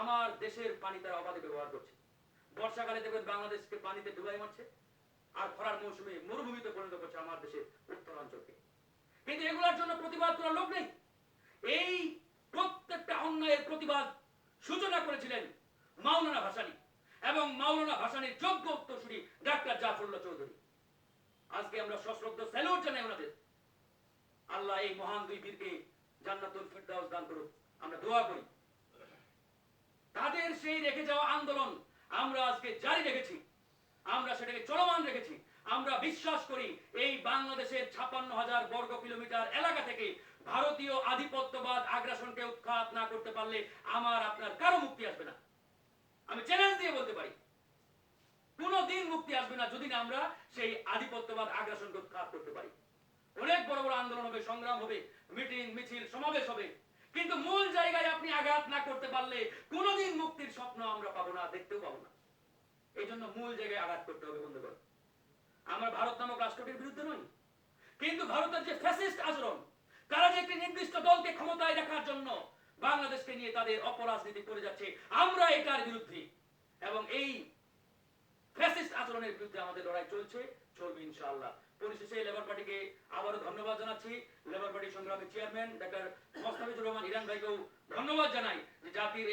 আমার দেশের পানি তারা অবাধে ব্যবহার করছে। বর্ষাকালে দেখবেন বাংলাদেশকে পানিতে ডুবাই মারছে, আর খরার মৌসুমে মরুভূমিতে পরিণত করছে আমার দেশের উত্তরাঞ্চলকে। কিন্তু এগুলোর জন্য প্রতিবাদ করার লোক নেই। এই প্রত্যেকটা অন্যায়ের প্রতিবাদ সূচনা করেছিলেন মাওলানা ভাসানী এবং মাওলানা ভাসানীর যোগ্য উত্তরসূরি ডাক্তার জাফরুল্লাহ চৌধুরী। আজকে আমরা সশ্রদ্ধ স্যালুট জানাই ওনাদের। আল্লাহ এই মহান দুই বীরকে জান্নাতুল ফিরদাউস দান করুক। আমরা দোয়া করি। তাদের সেই রেখে যাওয়া আন্দোলন আমরা আজকে জারি রেখেছি। আমরা সেটাকে চলমান রেখেছি। আমরা বিশ্বাস করি এই বাংলাদেশের ছাপ্পান্ন হাজার বর্গ কিলোমিটার এলাকা থেকে ভারতীয় আধিপত্যবাদ আগ্রাসনকে উৎখাত না করতে পারলে আমার, আপনার কারও মুক্তি আসবে না। আমি চ্যালেঞ্জ দিয়ে বলতে পারি কোনো দিন মুক্তি আসবে না যদি না আমরা সেই আধিপত্যবাদ আগ্রাসনকে উৎখাত করতে পারি। অনেক বড় বড় আন্দোলন হবে, সংগ্রাম হবে, মিটিং, মিছিল, সমাবেশ হবে। কিন্তু মূল জায়গায় আপনি আঘাত না করতে পারলে কোনোদিন মুক্তির স্বপ্ন আমরা পাবো না, দেখতেও পাবো না। এই জন্য মূল জায়গায় আঘাত করতে হবে বন্ধুগণ আমরা ভারত নামক রাষ্ট্রটির বিরুদ্ধে নই। কিন্তু ভারতের যে ফ্যাসিস্ট আচরণ, তারা যে একটি নির্দিষ্ট দলকে ক্ষমতায় রাখার জন্য বাংলাদেশকে নিয়ে তাদের অপরাজনীতি করে যাচ্ছে, আমরা এটার বিরুদ্ধে। এবং এই ফ্যাসিস্ট বিরুদ্ধে আমাদের লড়াই চলছে, চলবে ইনশাআল্লাহ। পরিশেষে লেবার পার্টিকে আবারও ধন্যবাদ জানাচ্ছি। লেবার পার্টি সংগ্রামের চেয়ারম্যান ডাক্তার মোস্তাফিজুর রহমান, ইরান ভাইকেও ধন্যবাদ জানাই যে জাতির